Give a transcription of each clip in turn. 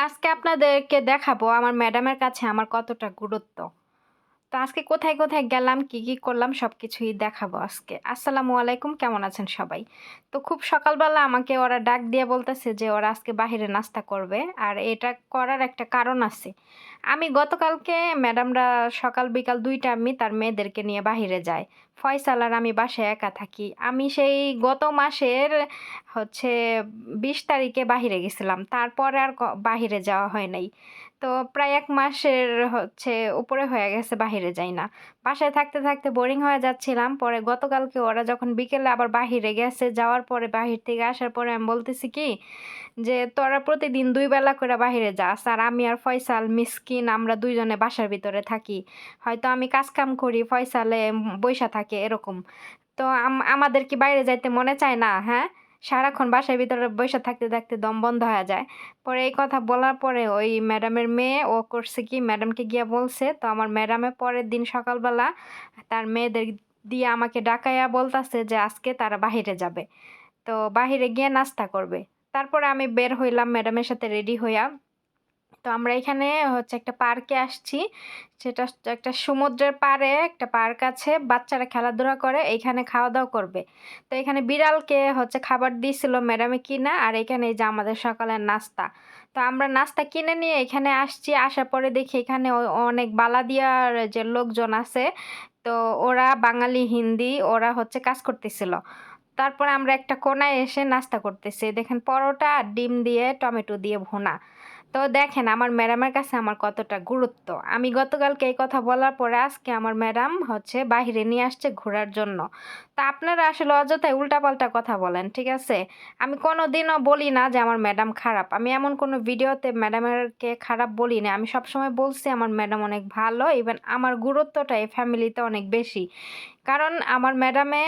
আজকে আপনাদেরকে দেখাবো আমার ম্যাডামের কাছে আমার কতটা গুরুত্ব। তো আজকে কোথায়, কোথায় গেলাম, কি, কি করলাম সবকিছুই দেখাবো আজকে। আসসালামু আলাইকুম কেমন আছেন সবাই? তো খুব সকালবেলা আমাকে ওরা ডাক দিয়ে বলতেছে যে ওরা আজকে বাহিরে নাস্তা করবে। আর এটা করার একটা কারণ আছে। আমি গতকালকে ম্যাডামরা সকাল বিকাল দুইটা আমি তার মেয়েদেরকে নিয়ে বাহিরে যায়। ফয়সাল আর আমি বাসায় একা থাকি। আমি সেই গত মাসের হচ্ছে ২০ তারিখে বাহিরে গেছিলাম। তারপরে আর বাহিরে যাওয়া হয় নাই। তো প্রায় এক মাসের হচ্ছে উপরে হয়ে গেছে বাহিরে যাই না। বাসায় থাকতে, থাকতে বোরিং হয়ে যাচ্ছিলাম। পরে গতকালকে ওরা যখন বিকেলে আবার বাহিরে গেছে, যাওয়ার পরে বাহির থেকে আসার পরে আমি বলতেছি কি যে, "তোরা প্রতিদিন ২ বেলা করে বাহিরে যাস। আর আমি আর ফয়সাল, মিসকিন আমরা দুইজনে বাসার ভিতরে থাকি। হয়তো আমি কাজ-কাম করি, ফয়সালে বইসা থাকে এরকম। তো আম আমাদের কি বাইরে যাইতে মনে চায় না, হ্যাঁ? সারাক্ষণ বাসার ভিতরে বসে থাকতে, থাকতে দম বন্ধ হয়ে যায়।" পরে এই কথা বলার পরে ওই ম্যাডামের মেয়ে ও করছে কি ম্যাডামকে গিয়া বলছে। তো আমার ম্যাডামে পরের দিন সকালবেলা তার মেয়েদের দিয়ে আমাকে ডাকাইয়া বলতাছে যে আজকে তারা বাহিরে যাবে। তো বাহিরে গিয়ে নাস্তা করবে। তারপরে আমি বের হইলাম ম্যাডামের সাথে রেডি হইয়া। তো আমরা এখানে হচ্ছে একটা পার্কে আসছি। সেটা একটা সমুদ্রের পাড়ে একটা পার্ক আছে। বাচ্চারা খেলাধুলা করে, এইখানে খাওয়া-দাওয়া করবে। তো এখানে বিড়ালকে হচ্ছে খাবার দিছিল ম্যাডামে কিনা আর এখানে এই যে আমাদের সকালের নাস্তা। তো আমরা নাস্তা কিনে নিয়ে এখানে আসছি। আসার পরে দেখি এখানে অনেক বালাদিয়ার যে লোকজন আছে, তো ওরা বাঙালি, হিন্দি ওরা হচ্ছে কাজ করতেছিল। তারপরে আমরা একটা কোনায় এসে নাস্তা করতেছি। দেখেন পরোটা আর ডিম দিয়ে টমেটো দিয়ে ভুনা। তো দেখেন আমার ম্যাডামের কাছে আমার কতটা গুরুত্ব। আমি গতকালকে এই কথা বলার পরে আজকে আমার ম্যাডাম হচ্ছে বাহিরে নিয়ে আসছে ঘোরার জন্য। তা আপনারা আসলে অযথায় উল্টাপাল্টা কথা বলেন, ঠিক আছে? আমি কোনো দিনও বলি না যে আমার ম্যাডাম খারাপ। আমি এমন কোনো ভিডিওতে ম্যাডামেরকে খারাপ বলি না। আমি সবসময় বলছি আমার ম্যাডাম অনেক ভালো। ইভেন আমার গুরুত্বটা এই ফ্যামিলিতে অনেক বেশি। কারণ আমার ম্যাডামে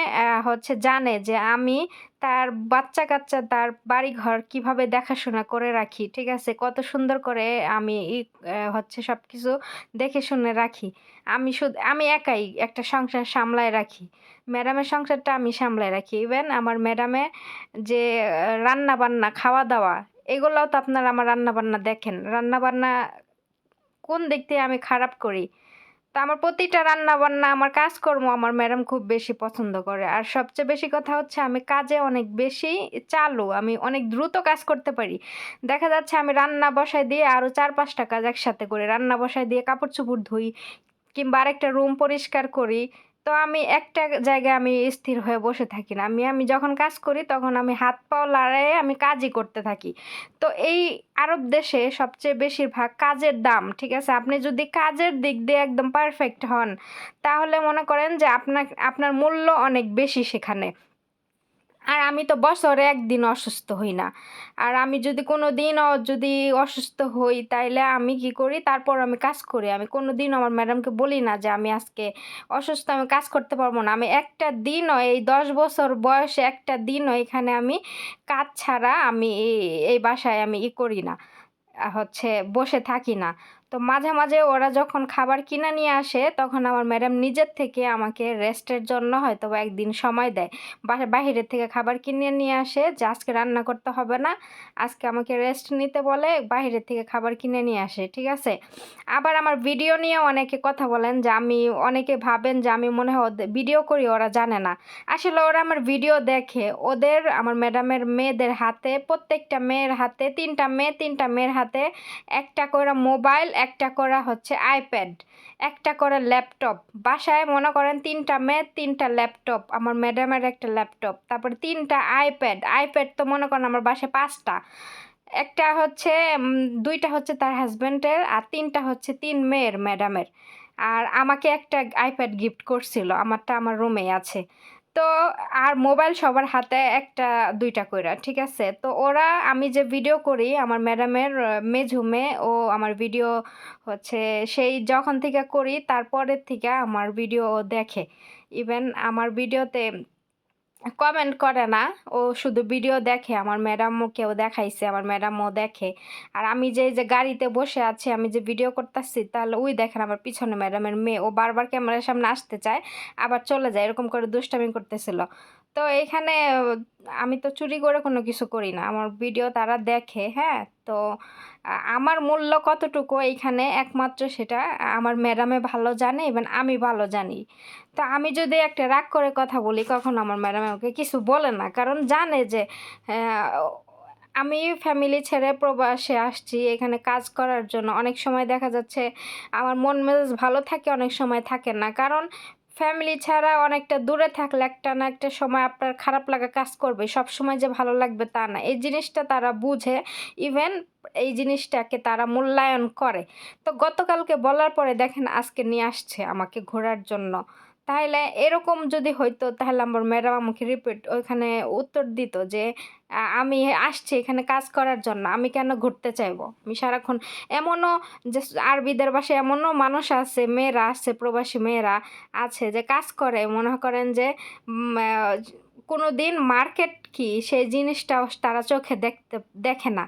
হচ্ছে জানে যে আমি তার বাচ্চা-কাচ্চা, তার বাড়িঘর কীভাবে দেখাশোনা করে রাখি, ঠিক আছে? কত সুন্দর করে আমি হচ্ছে সবকিছু দেখে শুনে রাখি। আমি শুধু আমি একাই একটা সংসার সামলায় রাখি। ম্যাডামের সংসারটা আমি সামলায় রাখি। ইভেন আমার ম্যাডামে যে রান্না-বান্না, খাওয়া-দাওয়া এগুলোও তো আপনারা আমার রান্না-বান্না দেখেন। রান্না-বান্না কোন দিক আমি খারাপ করি? তো আমার প্রতিটা রান্না-বান্না, আমার কাজকর্ম আমার ম্যাডাম খুব বেশি পছন্দ করে। আর সবচেয়ে বেশি কথা হচ্ছে আমি কাজে অনেক বেশি চালু। আমি অনেক দ্রুত কাজ করতে পারি। দেখা যাচ্ছে আমি রান্না বসায় দিয়ে আরও চার পাঁচটা কাজ একসাথে করি। রান্না বসায় দিয়ে কাপড়-চোপড় ধুই কিংবা আরেকটা রুম পরিষ্কার করি। তো আমি একটা জায়গায় আমি স্থির হয়ে বসে থাকি না। আমি আমি যখন কাজ করি তখন আমি হাত-পাও লড়াইয়ে আমি কাজই করতে থাকি। তো এই আরব দেশে সবচেয়ে বেশিরভাগ কাজের দাম, ঠিক আছে? আপনি যদি কাজের দিক দিয়ে একদম পারফেক্ট হন, তাহলে মনে করেন যে আপনার আপনার মূল্য অনেক বেশি সেখানে। আর আমি তো বছরে একদিন অসুস্থ হই না। আর আমি যদি কোনোদিনও যদি অসুস্থ হই, তাইলে আমি কি করি? তারপর আমি কাজ করি। আমি কোনো দিন আমার ম্যাডামকে বলি না যে আমি আজকে অসুস্থ, আমি কাজ করতে পারব না। আমি একটা দিনও, এই ১০ বছর বয়সে একটা দিনও এখানে আমি কাজ ছাড়া আমি এই বাসায় আমি ই করি না। হচ্ছে বসে থাকি না। তো মাঝে, মাঝে ওরা যখন খাবার কিনে নিয়ে আসে তখন আমার ম্যাডাম নিজের থেকে আমাকে রেস্টের জন্য হয়তোবা ১ দিন সময় দেয়। বাহিরের থেকে খাবার কিনে নিয়ে আসে যে আজকে রান্না করতে হবে না। আজকে আমাকে রেস্ট নিতে বলে বাহিরের থেকে খাবার কিনে নিয়ে আসে, ঠিক আছে? আবার আমার ভিডিও নিয়ে অনেকে কথা বলেন যে আমি অনেকে ভাবেন যে আমি মনে হয় ওদে ভিডিও করি ওরা জানে না। আসলে ওরা আমার ভিডিও দেখে। ওদের আমার ম্যাডামের মেয়েদের হাতে প্রত্যেকটা মেয়ের হাতে তিনটা মেয়ে ৩ টা মেয়ের হাতে একটা করে মোবাইল, একটা করা হচ্ছে আইপ্যাড, একটা করে ল্যাপটপ। বাসায় মনে করেন ৩ টা মেয়ে ৩ ল্যাপটপ। আমার ম্যাডামের একটা ল্যাপটপ। তারপরে তিনটা আইপ্যাড। আইপ্যাড তো মনে করেন আমার বাসায় পাঁচটা একটা হচ্ছে দুইটা হচ্ছে তার হাজব্যান্ডের আর তিনটা হচ্ছে তিন মেয়ের ম্যাডামের। আর আমাকে একটা আইপ্যাড গিফট করছিল। আমারটা আমার রুমেই আছে। তো আর মোবাইল সবার হাতে একটা দুইটা কইরা, ঠিক আছে? তো ওরা আমি যে ভিডিও করি আমার ম্যাডামের মেঝুমে ও আমার ভিডিও হচ্ছে সেই যখন থেকে করি তারপরের থেকে আমার ভিডিও দেখে। ইভেন আমার ভিডিওতে কমেন্ট করে না। ও শুধু ভিডিও দেখে। আমার ম্যাডামকেও দেখাইছে। আমার ম্যাডামও দেখে। আর আমি যে যে গাড়িতে বসে আছি, আমি যে ভিডিও করতেছি তাহলে ওই দেখেন আমার পিছনে ম্যাডামের মেয়ে। ও বারবার ক্যামেরার সামনে আসতে চায়, আবার চলে যায়। এরকম করে দুষ্টামি করতেছিল। তো এখানে, আমি তো চুরি করে কোনো কিছু করি না। আমার ভিডিও তারা দেখে হ্যাঁ? তো আমার মূল্য কতটুকু এইখানে একমাত্র সেটা, আমার ম্যাডামে ভালো জানে এবং আমি ভালো জানি। তো আমি যদি একটা রাগ করে কথা বলি, কখন আমার ম্যাডামে ওকে কিছু বলে না। কারণ জানে যে আমি ফ্যামিলি ছেড়ে প্রবাসে আসছি, এখানে কাজ করার জন্য। অনেক সময় দেখা যাচ্ছে, আমার মন মেজাজ ভালো থাকে, অনেক সময় থাকে না। কারণ ফ্যামিলি ছাড়া অনেকটা দূরে থাকলে একটা না একটা সময় আপনার খারাপ লাগা কাজ করবে সব সময় যে ভালো লাগবে তা না। এই জিনিসটা তারা বুঝে ইভেন এই জিনিসটাকে তারা মূল্যায়ন করে। তো গতকালকে বলার পরে দেখেন আজকে নিয়ে আসছে আমাকে ঘোরার জন্য। তাহলে এরকম যদি হইতো, তাহলে আমার ম্যাডাম আমাকে রিপিট ওইখানে উত্তর দিত যে আমি আসছি এখানে কাজ করার জন্য, আমি কেন ঘুরতে চাইব? আমি সারাক্ষণ এমনও যে, আরবিদের বাসায় এমনও মানুষ আছে, মেয়েরা আছে, প্রবাসী মেয়েরা আছে যে, কাজ করে, মনে করেন যে কোনো দিন মার্কেট কি, সেই জিনিসটাও তারা চোখে দেখতে, দেখে না।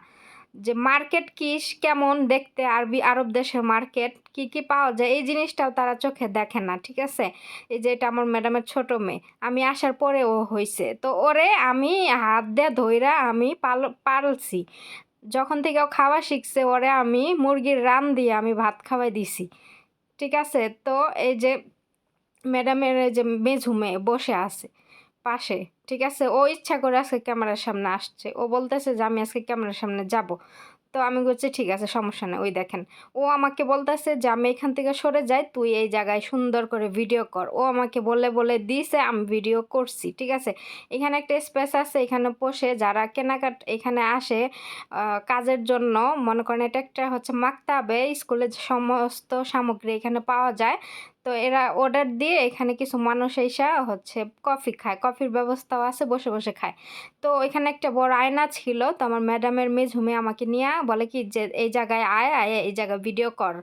যে মার্কেট কি কেমন দেখতে আরবি, আরব দেশের মার্কেট কি কি পাওয়া যায়, এই জিনিসটাও তারা চোখে দেখে না, ঠিক আছে? এই যে এটা আমার ম্যাডামের ছোট মেয়ে, আমি আসার পরে ও হয়েছে তো ওরে আমি হাত দিয়ে ধইরা আমি পাল, পালছি। যখন থেকে ও খাওয়া শিখছে, ওরে আমি মুরগির রান দিয়ে আমি ভাত খাওয়াই দিছি, ঠিক আছে? তো এই যে ম্যাডামের যে মেঝু মেয়ে বসে আছে, পাশে ঠিক আছে? ও ইচ্ছা করে আজকে ক্যামেরার সামনে আসছে। ও বলতেছে যে, আমি আজকে ক্যামেরার সামনে যাব। তো আমি বলছি, ঠিক আছে, সমস্যা নেই, ওই দেখেন। ও আমাকে বলতেছে যে, আমি এখান থেকে সরে যাই, তুই এই জায়গায় সুন্দর করে ভিডিও কর। ও আমাকে বলে বলে দিয়েছে, আমি ভিডিও করছি। ঠিক আছে? এখানে একটা স্পেস আছে, এখানে বসে যারা কেনাকাট, এখানে আসে কাজের জন্য, মনে করেন এটা একটা হচ্ছে মাকতাবে স্কুলের সমস্ত সামগ্রী এখানে পাওয়া যায় তো এরা অর্ডার দিয়ে এখানে কিছু মানুষ এসা হচ্ছে কফি খায়। কফির ব্যবস্থাও আছে, বসে বসে খায়। তো এখানে একটা বড় আয়না ছিল। তো আমার ম্যাডামের মেঝুমে আমাকে নিয়ে বলে কি যে, এই জায়গায় আয় আয়, এই জায়গায় ভিডিও কর।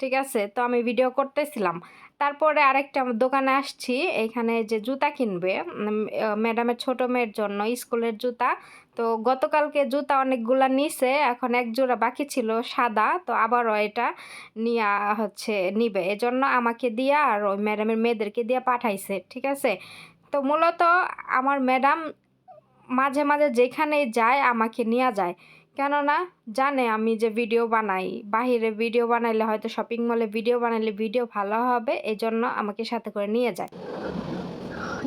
ঠিক আছে? তো আমি ভিডিও করতেছিলাম। তারপরে আরেকটা দোকানে আসছি, এখানে যে জুতা কিনবে ম্যাডামের ছোট মেয়ের জন্য, স্কুলের জুতা। তো গতকালকে জুতা অনেকগুলা নিছে, এখন এক জোড়া বাকি ছিল সাদা, তো আবারও এটা নিয়ে হচ্ছে, নিবে। এজন্য আমাকে দিয়া আর ওই ম্যাডামের মেয়েদেরকে দিয়ে পাঠাইছে, ঠিক আছে? তো মূলত আমার ম্যাডাম মাঝে মাঝে যেখানেই যায়, আমাকে নিয়ে যায়। কেননা জানে আমি যে ভিডিও বানাই। বাহিরে ভিডিও বানাইলে হয়তো শপিং মলে ভিডিও বানাইলে ভিডিও ভালো হবে এই জন্য আমাকে সাথে করে নিয়ে যায়।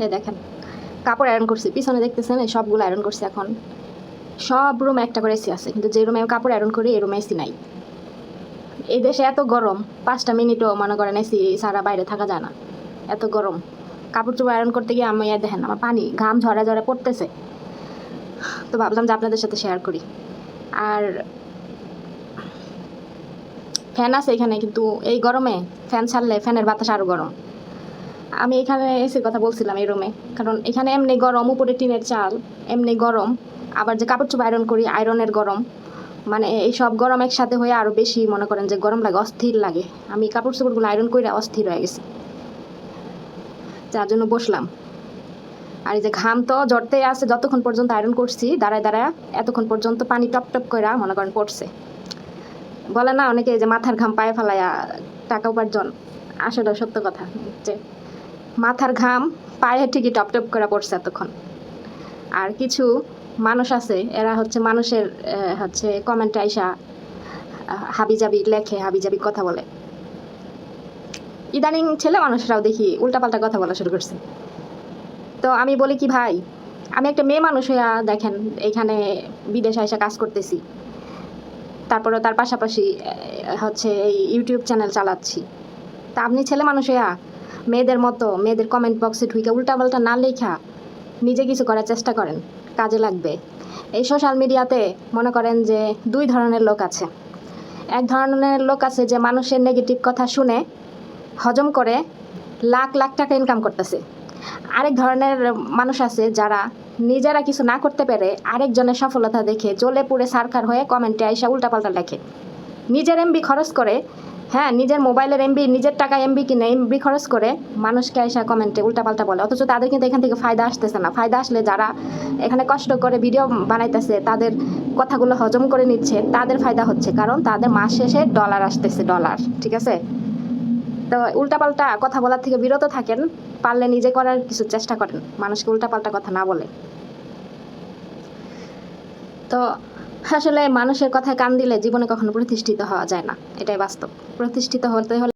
এই দেখেন, কাপড় আয়রন করছি, পিছনে দেখতেছেন এই সবগুলো আয়রন করছি এখন। সব রুমে একটা করে এসি আছে, কিন্তু যে রুমে আমি কাপড় আয়রন করি, এই রুমে এসি নাই। এই দেশে এত গরম, পাঁচটা মিনিটও মনে করেন এসি সারা বাইরে থাকা যায় না। এত গরম। কাপড় চোপড় আয়রন করতে গিয়ে আমি দেখেন, আমার পানি ঘাম ঝরা ঝরা পড়তেছে। তো ভাবলাম যে আপনাদের সাথে শেয়ার করি। আর ফ্যান আছে এখানে, কিন্তু এই গরমে ফ্যান ছাড়লে ফ্যানের বাতাস আরও গরম। আমি এখানে এসে কথা বলছিলাম এই রুমে কারণ এখানে এমনি গরম, উপরে টিনের চাল, এমনি গরম। আবার যে কাপড় চোপড় আয়রন করি আয়রনের গরম। মানে এই সব গরম একসাথে হয়ে আরও বেশি মনে করেন যে গরম লাগে, অস্থির লাগে। আমি কাপড় চোপড়গুলো আয়রন করে অস্থির হয়ে গেছি। যার জন্য বসলাম। আর এই যে ঘাম তো জড়তেই আছে, যতক্ষণ পর্যন্ত আয়রন করছি, দাঁড়ায় দাঁড়ায় এতক্ষণ পর্যন্ত পানি টপ টপ করে মনে করেন পড়ছে। বলে না, অনেকে যে মাথার ঘাম পায়ে ফেলাইয়া টাকা উপার্জন আসলে সত্য কথা, যে মাথার ঘাম পায়ে ঠিকই টপ টপ করে পড়ছে এতক্ষণ। আর কিছু মানুষ আছে, এরা হচ্ছে মানুষের হচ্ছে কমেন্ট আইসা হাবিজাবি লেখে, হাবিজাবি কথা বলে। ইদানিং ছেলে মানুষরাও দেখি উল্টাপাল্টা কথা বলা শুরু করছে। তো আমি বলি কি, ভাই, আমি একটা মেয়ে মানুষ হইয়া দেখেন, এখানে বিদেশে এসে কাজ করতেছি। তারপরে তার পাশাপাশি হচ্ছে এই ইউটিউব চ্যানেল চালাচ্ছি। তা আপনি ছেলে মানুষ হইয়া মেয়েদের মতো, মেয়েদের কমেন্ট বক্সে ঢুকে উল্টাপাল্টা না লেখা নিজে কিছু করার চেষ্টা করেন, কাজে লাগবে। এই সোশ্যাল মিডিয়াতে মনে করেন যে দুই ধরনের লোক আছে। এক ধরনের লোক আছে যে মানুষের নেগেটিভ কথা শুনে হজম করে লাখ লাখ টাকা ইনকাম করতেছে। আরেক ধরনের মানুষ আছে যারা নিজেরা কিছু না করতে পেরে আরেকজনের সফলতা দেখে জ্বলে পুড়ে সারকার হয়ে কমেন্টে আইসা উল্টাপাল্টা লেখে। নিজের এমবি খরচ করে হ্যাঁ নিজের মোবাইলের এমবি নিজের টাকা এমবি কিনে এমবি খরচ করে মানুষকে এসে কমেন্টে উল্টাপাল্টা বলে। অথচ তাদের কিন্তু এখান থেকে ফায়দা আসতেছে না। ফায়দা আসলে যারা এখানে কষ্ট করে ভিডিও বানাইতেছে, তাদের কথাগুলো হজম করে নিচ্ছে, তাদের ফায়দা হচ্ছে। কারণ তাদের মাস শেষে ডলার আসতেছে ডলার ঠিক আছে? তো উল্টাপাল্টা কথা বলার থেকে বিরত থাকেন, পারলে নিজে করার কিছু চেষ্টা করেন। মানুষকে উল্টাপাল্টা কথা না বলে। তো আসলে মানুষের কথায় কান দিলে জীবনে কখনো প্রতিষ্ঠিত হওয়া যায় না। এটাই বাস্তব। প্রতিষ্ঠিত হতে হলে